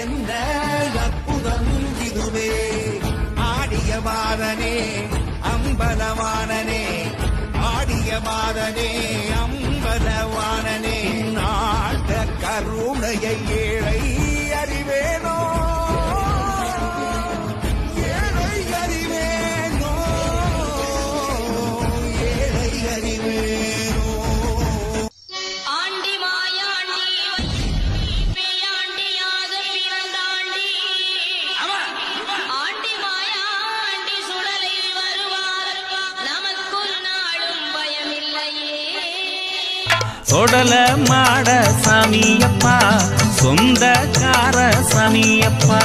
என்ன அற்புதம் இதுவே ஆடிய வாதனே அம்பலவானனே ஆடிய வாதனே அம்பலவானனே. நாட்ட கருணையை ஏழை அறிவேனோ? தொடல மாட சாமியப்பா சொந்தக்கார சாமியப்பா.